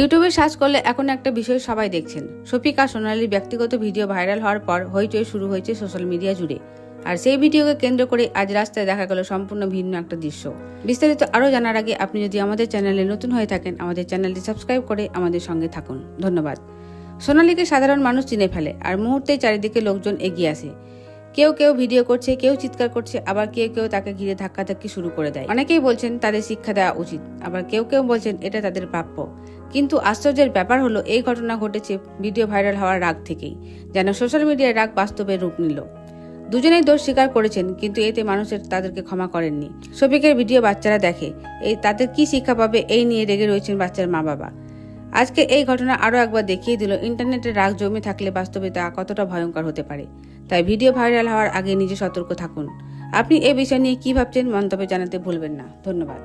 ইউটিউবে সার্চ করলে এখন একটা বিষয় সবাই দেখছেন। শফিকা সোনালির ব্যক্তিগত ভিডিও ভাইরাল হওয়ার পর হইচই শুরু হয়েছে সোশ্যাল মিডিয়া জুড়ে। আর সেই ভিডিওকে কেন্দ্র করে আজ রাস্তায় দেখা গেল সম্পূর্ণ ভিন্ন একটা দৃশ্য। বিস্তারিত আরও জানার আগে আপনি যদি আমাদের চ্যানেলে নতুন হয়ে থাকেন, আমাদের চ্যানেলটি সাবস্ক্রাইব করে আমাদের সঙ্গে থাকুন। ধন্যবাদ। সোনালিকে সাধারণ মানুষ চিনে ফেলে, আর মুহূর্তে চারিদিকে লোকজন এগিয়ে আসে। কেউ কেউ ভিডিও করছে, কেউ চিৎকার করছে, আবার কেউ কেউ তাকে ঘিরে ধাক্কাধাক্কি শুরু করে দেয়। অনেকেই বলছেন তাদের শিক্ষা দেওয়া উচিত, আবার কেউ কেউ বলছেন এটা তাদের প্রাপ্য। কিন্তু আশ্চর্যের ব্যাপার হলো, এই ঘটনা ঘটেছে ভিডিও ভাইরাল হওয়ার রাগ থেকেই, যেন সোশ্যাল মিডিয়ায় রাগ বাস্তবে রূপ নিল। দুজনেই দোষ স্বীকার করেছেন, কিন্তু এতে মানুষের তাদেরকে ক্ষমা করেননি। শফিকের ভিডিও বাচ্চারা দেখে, এই তাদের কি শিক্ষা পাবে, এই নিয়ে রেগে রয়েছেন বাচ্চার মা বাবা আজকে এই ঘটনা আরও একবার দেখিয়ে দিল, ইন্টারনেটে রাগ জমে থাকলে বাস্তবে তা কতটা ভয়ঙ্কর হতে পারে। তাই ভিডিও ভাইরাল হওয়ার আগে নিজে সতর্ক থাকুন। আপনি এ বিষয় নিয়ে কী ভাবছেন মন্তব্যে জানাতে ভুলবেন না। ধন্যবাদ।